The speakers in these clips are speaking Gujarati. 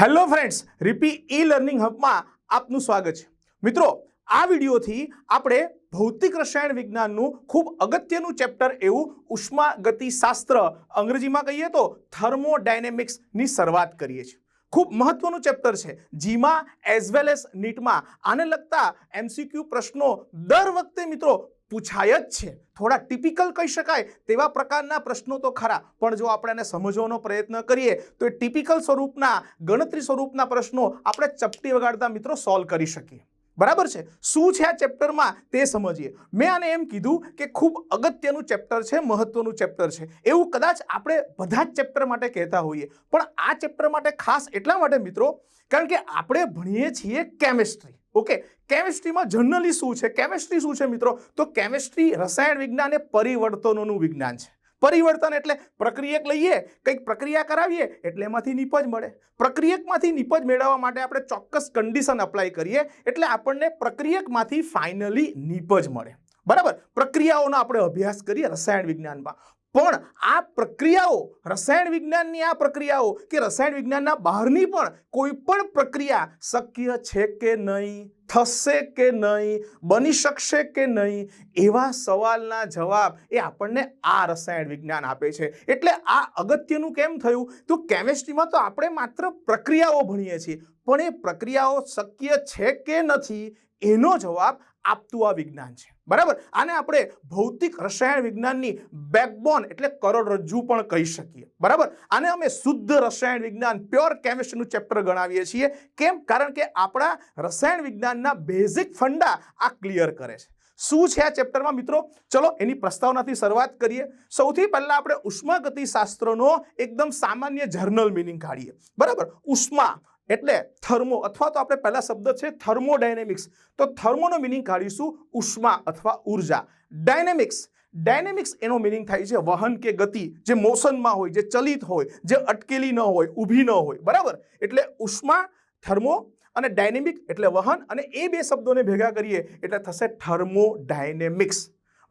હેલો ફ્રેન્ડ્સ, રીપી ઈ લર્નિંગ હબમાં આપનું સ્વાગત છે. મિત્રો, આ વિડીયોથી આપણે ભૌતિક રસાયણ વિજ્ઞાનનું ખૂબ અગત્યનું ચેપ્ટર એવું ઉષ્માગતિશાસ્ત્ર અંગ્રેજીમાં કહીએ તો થર્મોડાયનેમિક્સની શરૂઆત કરીએ છીએ. ખૂબ મહત્વનું ચેપ્ટર છે. જીમાં એઝ વેલ એઝ નીટમાં આને લગતા એમસીક્યુ પ્રશ્નો દર વખતે મિત્રો પૂછાય જ છે. થોડા ટિપિકલ કહી શકાય તેવા પ્રકારના પ્રશ્નો તો ખરા. પણ જો આપણે એને સમજવાનો પ્રયત્ન કરીએ, તો એ ટિપિકલ સ્વરૂપના, ગણતરી સ્વરૂપના પ્રશ્નો આપણે ચપટી વગાડતા મિત્રો સોલ્વ કરી શકીએ. બરાબર છે? શું છે આ ચેપ્ટરમાં? તે સમજીએ. મેં આને એમ કીધું કે ખૂબ અગત્યનું ચેપ્ટર છે, મહત્વનું ચેપ્ટર છે. એવું કદાચ આપણે બધા જ ચેપ્ટર માટે કહેતા હોઈએ. પણ આ ચેપ્ટર માટે ખાસ એટલા માટે મિત્રો, કારણ કે આપણે ભણીએ છીએ કેમેસ્ટ્રી. ઓકે? કેમેસ્ટ્રીમાં જનરલી શું છે? કેમેસ્ટ્રી શું છે મિત્રો? તો કેમેસ્ટ્રી, રસાયણ વિજ્ઞાન એ પરિવર્તનોનું વિજ્ઞાન છે. પરિવર્તન એટલે પ્રક્રિયક લઈએ, કંઈક પ્રક્રિયા કરાવીએ, એટલે એમાંથી નિપજ મળે. પ્રક્રિયકમાંથી નિપજ મેળવવા માટે આપણે ચોક્કસ કન્ડિશન અપ્લાય કરીએ, એટલે આપણને પ્રક્રિયકમાંથી ફાઇનલી નિપજ મળે. બરાબર? પ્રક્રિયાઓનો આપણે અભ્યાસ કરીએ રસાયણ વિજ્ઞાનમાં. પણ આ પ્રક્રિયાઓ, રસાયણ વિજ્ઞાનની આ પ્રક્રિયાઓ કે રસાયણ વિજ્ઞાનના બહારની પણ કોઈ પણ પ્રક્રિયા શક્ય છે કે નહીં, થશે કે નહીં, બની શકશે કે નહીં, એવા સવાલના જવાબ એ આપણને આ રસાયણ વિજ્ઞાન આપે છે. એટલે આ અગત્યનું કેમ થયું? તો કેમેસ્ટ્રીમાં તો આપણે માત્ર પ્રક્રિયાઓ ભણીએ છીએ, પણ એ પ્રક્રિયાઓ શક્ય છે કે નથી એનો જવાબ આપતું આ વિજ્ઞાન છે. બરાબર? આને આપણે ભૌતિક રસાયણ વિજ્ઞાનની બેકબોન એટલે કરોડરજ્જુ પણ કહી શકીએ. બરાબર? આને અમે શુદ્ધ રસાયણ વિજ્ઞાન પ્યોર કેમિસ્ટ્રીનું ચેપ્ટર ગણાવીએ છીએ. કેમ? કારણ કે આપણા રસાયણ વિજ્ઞાનના બેઝિક ફંડા આ ક્લિયર કરે છે. શું છે આ ચેપ્ટરમાં મિત્રો? ચલો એની પ્રસ્તાવનાથી શરૂઆત કરીએ. સૌથી પહેલાં આપણે ઉષ્માગતિશાસ્ત્રનો એકદમ સામાન્ય જર્નલ મિનિંગ કાઢીએ. બરાબર? ઉષ્મા એટલે થર્મો, અથવા તો આપણે પહેલા શબ્દ છે થર્મોડાયનેમિક્સ. તો થર્મોનો મિનિંગ કાઢીશું ઉષ્મા અથવા ઊર્જા. ડાયનેમિક્સ ડાયનેમિક્સ એનો મિનિંગ થાય છે વહન કે ગતિ, જે મોશનમાં હોય, જે ચલિત હોય, જે અટકેલી ન હોય, ઊભી ન હોય. બરાબર? એટલે ઉષ્મા, થર્મો અને ડાયનેમિક એટલે વહન અને એ બે શબ્દોને ભેગા કરીએ એટલે થશે થર્મોડાયનેમિક્સ.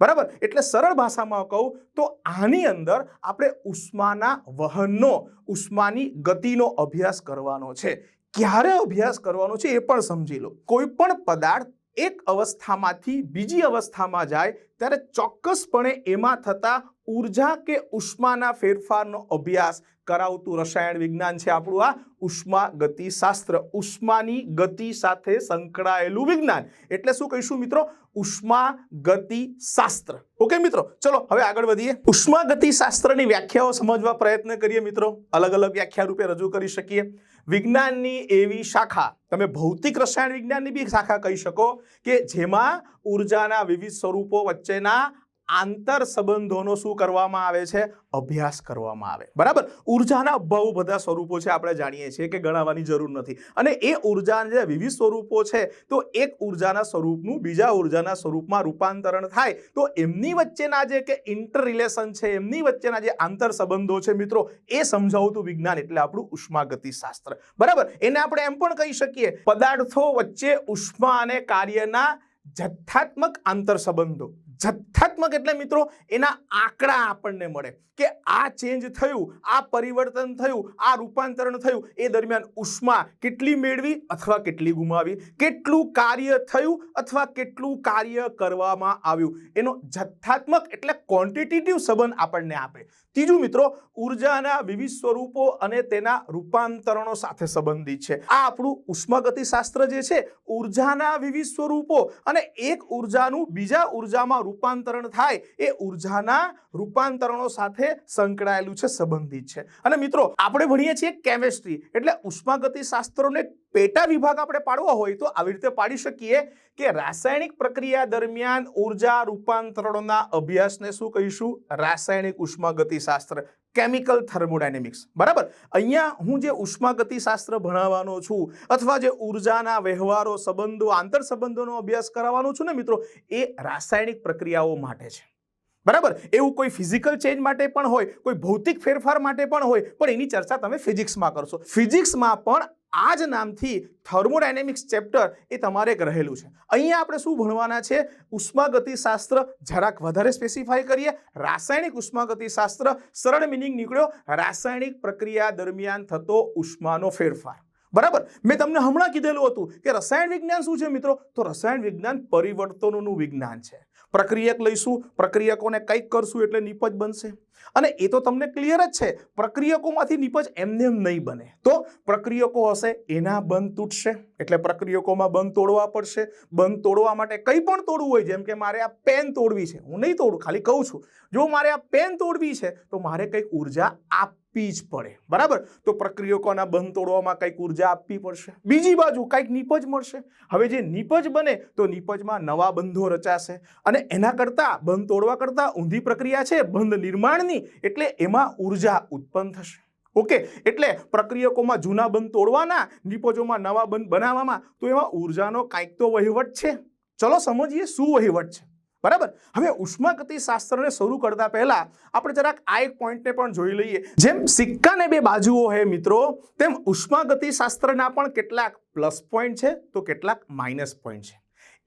બરાબર? એટલે સરળ ભાષામાં કહું તો આની અંદર આપણે ઉષ્માના વહનનો, ઉષ્માની ગતિનો અભ્યાસ કરવાનો છે. ક્યારે અભ્યાસ કરવાનો છે એ પણ સમજી લો. કોઈ પણ પદાર્થ એક અવસ્થામાંથી બીજી અવસ્થામાં જાય, ત્યારે ચોક્કસપણે એમાં થતા ઊર્જા કે ઉષ્માના ફેરફારનો અભ્યાસ કરાવતું રસાયણ વિજ્ઞાન છે આપણું આ ઉષ્મા ગતિશાસ્ત્ર ઉષ્માની ગતિ સાથે સંકળાયેલું વિજ્ઞાન. એટલે શું કહીશું મિત્રો? ઉષ્મા ગતિશાસ્ત્ર ઓકે મિત્રો? ચલો, હવે આગળ વધીએ. ઉષ્મા ગતિશાસ્ત્રની વ્યાખ્યાઓ સમજવા પ્રયત્ન કરીએ મિત્રો. અલગ અલગ વ્યાખ્યા રૂપે રજૂ કરી શકીએ. વિજ્ઞાનની એવી શાખા. તમે ભૌતિક રસાયણ વિજ્ઞાનની બી શાખા કહી શકો કે જેમાં ઉર્જાના વિવિધ સ્વરૂપો વચ્ચેના આંતર સંબંધોનો શું કરવામાં આવે છે? અભ્યાસ કરવામાં આવે. બરાબર? ઉર્જાના બહુ બધા સ્વરૂપો છે, આપણે જાણીએ છીએ કે ગણાવવાની જરૂર નથી. અને એ ઉર્જાના જે વિવિધ સ્વરૂપો છે, તો એક ઉર્જાના સ્વરૂપનું બીજા ઉર્જાના સ્વરૂપમાં રૂપાંતરણ થાય, તો એમની વચ્ચેના જે કે ઇન્ટર રિલેશન છે, એમની વચ્ચેના જે આંતર સંબંધો છે મિત્રો, એ સમજાવતું વિજ્ઞાન એટલે આપણું ઉષ્માગતિશાસ્ત્ર. બરાબર? એને આપણે એમ પણ કહી શકીએ, પદાર્થો વચ્ચે ઉષ્મા અને કાર્યના જથ્થાત્મક આંતર સંબંધો. જથ્થાત્મક એટલે મિત્રો એના આંકડા આપણને મળે કે આ ચેન્જ થયું, આ પરિવર્તન થયું, આ રૂપાંતરણ થયું, એ દરમિયાન ઉષ્મા કેટલી મેળવી અથવા કેટલી ગુમાવી, કેટલું કાર્ય થયું અથવા કેટલું કાર્ય કરવામાં આવ્યું. એનો જથ્થાત્મક એટલે ક્વોન્ટિટેટિવ સંબંધ આપણને આપે. ત્રીજું મિત્રો, ઉર્જાના વિવિધ સ્વરૂપો અને તેના રૂપાંતરણો સાથે સંબંધિત છે. આ આપણું ઉષ્માગતિશાસ્ત્ર જે છે, ઉર્જાના વિવિધ સ્વરૂપો અને એક ઉર્જાનું બીજા ઉર્જામાં રૂપાંતરણ થાય એ ઉર્જાના રૂપાંતરણો સાથે સંકળાયેલું છે, સંબંધિત છે. અને મિત્રો, આપણે ભણીએ છીએ કેમેસ્ટ્રી એટલે ઉષ્માગતિ શાસ્ત્રોને પેટા વિભાગ આપણે પાડવો હોય તો આવી રીતે પાડી શકીએ કે રાસાયણિક પ્રક્રિયા દરમિયાન ઊર્જા રૂપાંતરણોના અભ્યાસને શું કહીશું? રાસાયણિક ઉષ્માગતિશાસ્ત્ર. Chemical thermodynamics. બરાબર? અહીંયા હું જે ઉષ્માગતિશાસ્ત્ર ભણાવવાનો છું અથવા જે ઉર્જાના વ્યવહારો સંબંધો, આંતર સંબંધોનો અભ્યાસ કરાવવાનો છું ને મિત્રો, એ રાસાયણિક પ્રક્રિયાઓ માટે છે. બરાબર? એવું કોઈ ફિઝિકલ ચેન્જ માટે પણ હોય, કોઈ ભૌતિક ફેરફાર માટે પણ હોય, પણ એની ચર્ચા તમે ફિઝિક્સમાં કરશો. ફિઝિક્સમાં પણ આ જ નામથી થર્મોડાયનેમિક્સ ચેપ્ટર એ તમારે એક રહેલું છે. અહીંયા આપણે શું ભણવાના છે? ઉષ્માગતિશાસ્ત્ર જરાક વધારે સ્પેસિફાઈ કરીએ. રાસાયણિક ઉષ્માગતિશાસ્ત્ર સરળ મિનિંગ નીકળ્યો. રાસાયણિક પ્રક્રિયા દરમિયાન થતો ઉષ્માનો ફેરફાર. બરાબર? મેં તમને હમણાં કીધેલું હતું કે રસાયણ વિજ્ઞાન શું છે મિત્રો? તો રસાયણ વિજ્ઞાન પરિવર્તનોનું વિજ્ઞાન છે. પ્રક્રિયક લઈશું, પ્રક્રિયકોને કંઈક કરશું એટલે નિપજ બનશે. અને એ તો તમને ક્લિયર જ છે. પ્રક્રિયકોમાંથી નિપજ એમને એમ નહીં બને. તો પ્રક્રિયકો હશે, એના બંધ તૂટશે. એટલે પ્રક્રિયકોમાં બંધ તોડવા પડશે. બંધ તોડવા માટે કંઈ પણ તોડવું હોય, જેમ કે મારે આ પેન તોડવી છે. હું નહીં તોડું, ખાલી કહું છું. જો મારે આ પેન તોડવી છે, તો મારે કંઈક ઊર્જા આપવી જ પડે. બરાબર? તો પ્રક્રિયકોના બંધ તોડવામાં કંઈક ઊર્જા આપવી પડશે. બીજી બાજુ કંઈક નિપજ મળશે. હવે જે નિપજ બને તો નિપજમાં નવા બંધો રચાશે અને એના કરતાં, બંધ તોડવા કરતાં ઊંધી પ્રક્રિયા છે, બંધ નિર્માણની, એટલે એમાં ઊર્જા ઉત્પન્ન થશે. ઓકે? એટલે પ્રક્રિયકોમાં જૂના બંધ તોડવાના, નિપજોમાં નવા બંધ બનાવવામાં, તો એમાં ઉર્જાનો કાંઈક તો વહીવટ છે. ચલો સમજીએ શું વહીવટ છે. બરાબર? હવે ઉષ્માગતિ શાસ્ત્રને શરૂ કરતા પહેલા આપણે જરાક આ એક પોઈન્ટને પણ જોઈ લઈએ. જેમ સિક્કાને બે બાજુઓ હે મિત્રો, તેમ ઉષ્માગતિ શાસ્ત્રના પણ કેટલાક પ્લસ પોઈન્ટ છે તો કેટલાક માઇનસ પોઈન્ટ છે.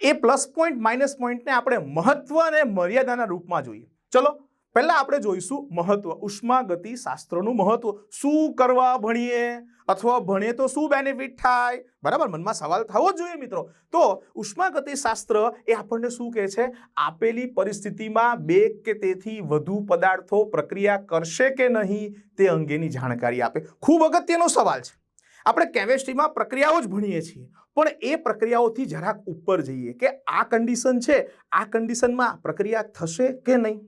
એ પ્લસ પોઈન્ટ, માઇનસ પોઈન્ટને આપણે મહત્વ અને મર્યાદાના રૂપમાં જોઈએ. ચલો પહેલા આપણે જોઈશું મહત્વ. ઉષ્માગતિ શાસ્ત્રનું મહત્વ. શું કરવા ભણીએ? અથવા ભણીએ તો શું બેનિફિટ થાય? બરાબર? મનમાં સવાલ થવો જ જોઈએ મિત્રો. તો ઉષ્માગતિ શાસ્ત્ર એ આપણને શું કહે છે? આપેલી પરિસ્થિતિમાં બે કે તેથી વધુ પદાર્થો પ્રક્રિયા કરશે કે નહીં તે અંગેની જાણકારી આપે. ખૂબ અગત્યનો સવાલ છે. આપણે કેમેસ્ટ્રીમાં પ્રક્રિયાઓ જ ભણીએ છીએ. પણ એ પ્રક્રિયાઓથી જરાક ઉપર જઈએ કે આ કન્ડિશન છે, આ કન્ડિશનમાં પ્રક્રિયા થશે કે નહીં?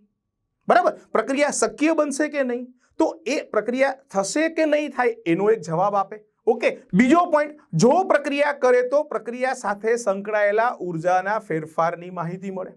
બરાબર? પ્રક્રિયા શક્ય બનશે કે નહીં? તો એ પ્રક્રિયા થશે કે નહીં થાય એનો એક જવાબ આપે. ઓકે, બીજો પોઈન્ટ જો પ્રક્રિયા કરે તો પ્રક્રિયા સાથે સંકળાયેલા ઉર્જાના ફેરફારની માહિતી મળે.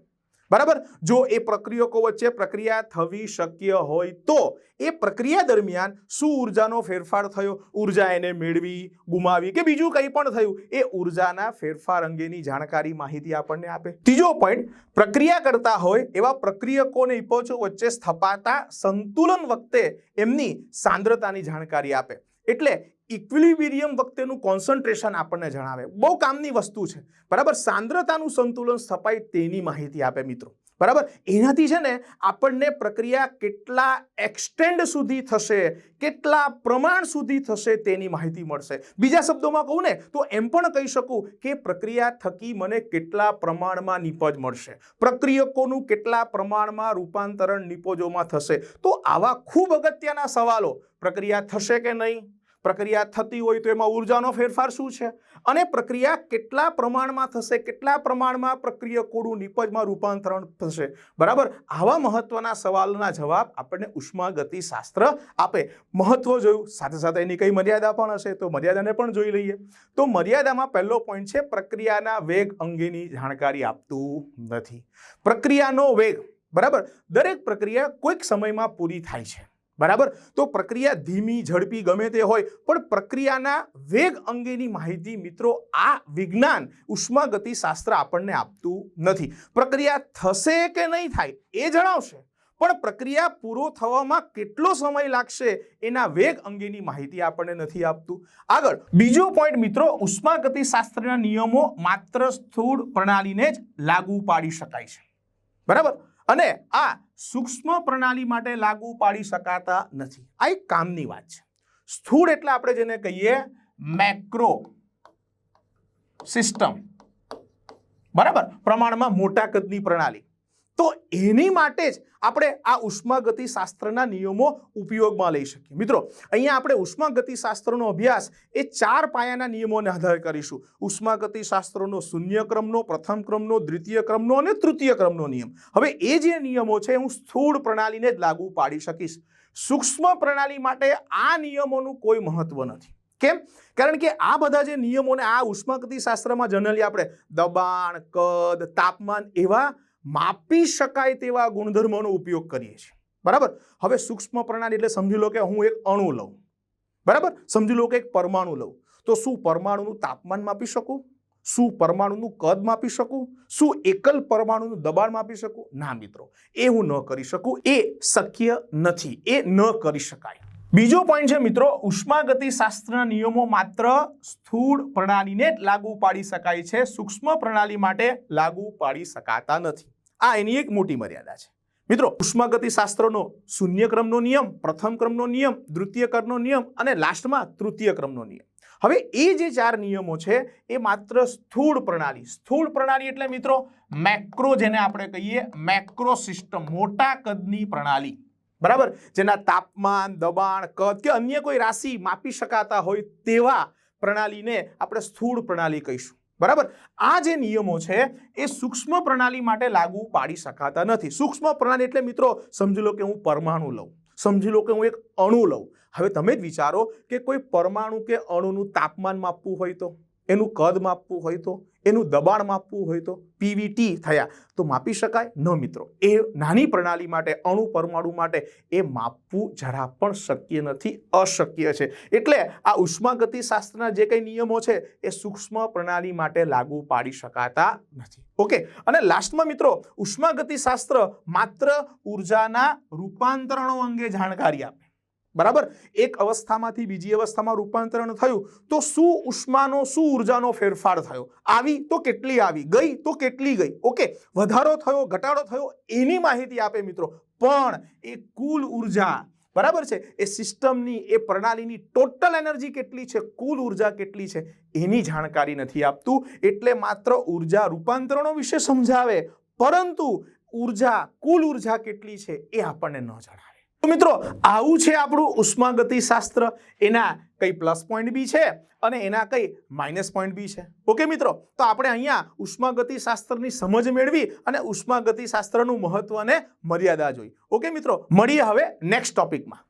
બરાબર? જો એ પ્રક્રિયકો વચ્ચે પ્રક્રિયા થવી શક્ય હોય તો એ પ્રક્રિયા દરમિયાન શું ઉર્જાનો ફેરફાર થયો? ઊર્જા એને મેળવી, ગુમાવી કે બીજું કંઈ પણ થયું? એ ઉર્જાના ફેરફાર અંગેની જાણકારી માહિતી આપણને આપે. ત્રીજો પોઈન્ટ પ્રક્રિયા કરતા હોય એવા પ્રક્રિયકોને ઇપોચો વચ્ચે સ્થપાતા સંતુલન વખતે એમની સાંદ્રતાની જાણકારી આપે. એટલે ઇક્વિલિબિરિયમ વખતેનું કોન્સન્ટ્રેશન આપણને જણાવે. બહુ કામની વસ્તુ છે. બરાબર? સાંદ્રતાનું સંતુલન સ્થપાય તેની માહિતી આપે મિત્રો. બરાબર? એનાથી છે ને આપણને પ્રક્રિયા કેટલા એક્સટેન્ડ સુધી થશે, કેટલા પ્રમાણ સુધી થશે તેની માહિતી મળશે. બીજા શબ્દોમાં કહું ને, તો એમ પણ કહી શકું કે પ્રક્રિયા થકી મને કેટલા પ્રમાણમાં નિપજ મળશે. પ્રક્રિયકોનું કેટલા પ્રમાણમાં રૂપાંતરણ નિપજોમાં થશે. તો આવા ખૂબ અગત્યના સવાલો, પ્રક્રિયા થશે કે નહીં? પ્રક્રિયા થતી હોય તો એમાં ઉર્જાનો ફેરફાર શું છે? અને પ્રક્રિયા કેટલા પ્રમાણમાં થશે? કેટલા પ્રમાણમાં પ્રક્રિયકોનું નિપજમાં રૂપાંતરણ થશે? બરાબર? આવા મહત્વના સવાલના જવાબ આપણને ઉષ્માગતિ શાસ્ત્ર આપે. મહત્વ જોયું. સાથે સાથે એની કઈ મર્યાદા પણ હશે? તો મર્યાદાને પણ જોઈ લઈએ. તો મર્યાદામાં પહેલો પોઈન્ટ છે પ્રક્રિયાના વેગ અંગેની જાણકારી આપતું નથી. પ્રક્રિયાનો વેગ. બરાબર? દરેક પ્રક્રિયા કોઈક સમયમાં પૂરી થાય છે. બરાબર? તો પ્રક્રિયા ધીમી, ઝડપી ગમે તે હોય, પણ પ્રક્રિયાના વેગ અંગેની માહિતી મિત્રો આ વિજ્ઞાન ઉષ્માગતિ શાસ્ત્ર આપણને આપતું નથી. પ્રક્રિયા થશે કે નહીં થાય એ જણાવશે, પણ પ્રક્રિયા પૂરો થવામાં કેટલો સમય લાગશે એના વેગ અંગેની માહિતી આપણને નથી આપતું. આગળ, બીજો પોઈન્ટ મિત્રો ઉષ્માગતિ શાસ્ત્રના નિયમો માત્ર સ્થૂળ પ્રણાલીને જ લાગુ પાડી શકાય છે. બરાબર? અને આ સૂક્ષ્મ પ્રણાલી માટે લાગુ પાડી શકાતા નથી. આ એક કામની વાત છે. સ્થૂળ એટલે આપણે જેને કહીએ મેક્રો સિસ્ટમ બરાબર? પ્રમાણમાં મોટા કદની પ્રણાલી. તો એની માટે જ આપણે આ ઉષ્માગતિ શાસ્ત્રના નિયમો ઉપયોગમાં લઈ શકીએ. મિત્રો, અહીંયા આપણે ઉષ્માગતિ શાસ્ત્રનો અભ્યાસ એ ચાર પાયાના નિયમોને આધારે કરીશું. ઉષ્માગતિ શાસ્ત્રનો શૂન્ય પ્રથમ ક્રમનો, દ્વિતીય ક્રમનો અને તૃતીય ક્રમનો નિયમ. હવે એ જે નિયમો છે હું સ્થૂળ પ્રણાલીને જ લાગુ પાડી શકીશ. સૂક્ષ્મ પ્રણાલી માટે આ નિયમોનું કોઈ મહત્વ નથી. કેમ? કારણ કે આ બધા જે નિયમોને આ ઉષ્માગતિ શાસ્ત્રમાં જનરલી આપણે દબાણ, કદ, તાપમાન એવા માપી શકાય તેવા ગુણધર્મોનો ઉપયોગ કરીએ છીએ. બરાબર? હવે સૂક્ષ્મ પ્રણાલી એટલે સમજી લો કે હું એક અણુ લઉં. બરાબર? સમજી લો કે એક પરમાણુ લઉં. તો શું પરમાણુનું તાપમાન માપી શકું? શું પરમાણુનું કદ માપી શકું? શું એકલ પરમાણુનું દબાણ માપી શકું? ના, મિત્રો. એ હું ન કરી શકું. એ શક્ય નથી. એ ન કરી શકાય. બીજો પોઈન્ટ છે, મિત્રો ઉષ્માગતિ શાસ્ત્રના નિયમો માત્ર સ્થૂળ પ્રણાલીને જ લાગુ પાડી શકાય છે. સૂક્ષ્મ પ્રણાલી માટે લાગુ પાડી શકાતા નથી. આ એની એક મોટી મર્યાદા છે. મિત્રો ઉષ્માગતિ શાસ્ત્રનો શૂન્ય ક્રમનો નિયમ, પ્રથમ ક્રમનો નિયમ, દ્વિતીય ક્રમનો નિયમ અને લાસ્ટમાં તૃતીય ક્રમનો નિયમ. હવે એ જે ચાર નિયમો છે, એ માત્ર સ્થૂળ પ્રણાલી. સ્થૂળ પ્રણાલી એટલે મિત્રો, મેક્રો જેને આપણે કહીએ, મેક્રો સિસ્ટમ, મોટા કદની પ્રણાલી. બરાબર? જેના તાપમાન, દબાણ, કદ કે અન્ય કોઈ રાશિ માપી શકાતા હોય તેવા પ્રણાલીને આપણે સ્થૂળ પ્રણાલી કહીશું. બરાબર? આ જે નિયમો છે, એ સૂક્ષ્મ પ્રણાલી માટે લાગુ પાડી શકાતા નથી. સૂક્ષ્મ પ્રણાલી એટલે મિત્રો, સમજી લો કે હું પરમાણુ લઉં. સમજી લો કે હું એક અણુ લઉં. હવે તમે જ વિચારો કે કોઈ પરમાણુ કે અણુનું તાપમાન માપવું હોય તો? એનું કદ માપવું હોય તો, એનું દબાણ માપવું હોય તો પીવીટી થયા. તો માપી શકાય? ન મિત્રો. એ નાની પ્રણાલી માટે, અણુ પરમાણુ માટે એ માપવું જરા પણ શક્ય નથી, અશક્ય છે. એટલે આ ઉષ્માગતિ શાસ્ત્રના જે કંઈ નિયમો છે, એ સૂક્ષ્મ પ્રણાલી માટે લાગુ પાડી શકાતા નથી. ઓકે? અને લાસ્ટમાં મિત્રો ઉષ્માગતિ શાસ્ત્ર માત્ર ઉર્જાના રૂપાંતરણો અંગે જાણકારી આપે. બરાબર? એક અવસ્થામાંથી બીજી અવસ્થામાં રૂપાંતરણ થયું તો શું ઉષ્માનો, શું ઉર્જાનો ફેરફાર થયો? આવી તો કેટલી આવી? ગઈ તો કેટલી ગઈ? ઓકે, વધારો થયો, ઘટાડો થયો, એની માહિતી આપે મિત્રો. પણ એ કુલ ઊર્જા, બરાબર છે? એ સિસ્ટમની, એ પ્રણાલીની ટોટલ એનર્જી કેટલી છે? કુલ ઊર્જા કેટલી છે? એની જાણકારી નથી આપતું. એટલે માત્ર ઊર્જા રૂપાંતરણો વિશે સમજાવે. પરંતુ ઊર્જા, કુલ ઊર્જા કેટલી છે? એ આપણને ન જણાવે. તો મિત્રો, આવું છે આપણું ઉષ્માગતિ શાસ્ત્ર એના કઈ પ્લસ પોઈન્ટ બી છે અને એના કઈ માઇનસ પોઈન્ટ બી છે. ઓકે મિત્રો, તો આપણે અહીંયા ઉષ્માગતિ શાસ્ત્રની સમજ મેળવી અને ઉષ્માગતિ શાસ્ત્રનું મહત્વ અને મર્યાદા જોઈ. ઓકે મિત્રો, મળીએ હવે નેક્સ્ટ ટોપિકમાં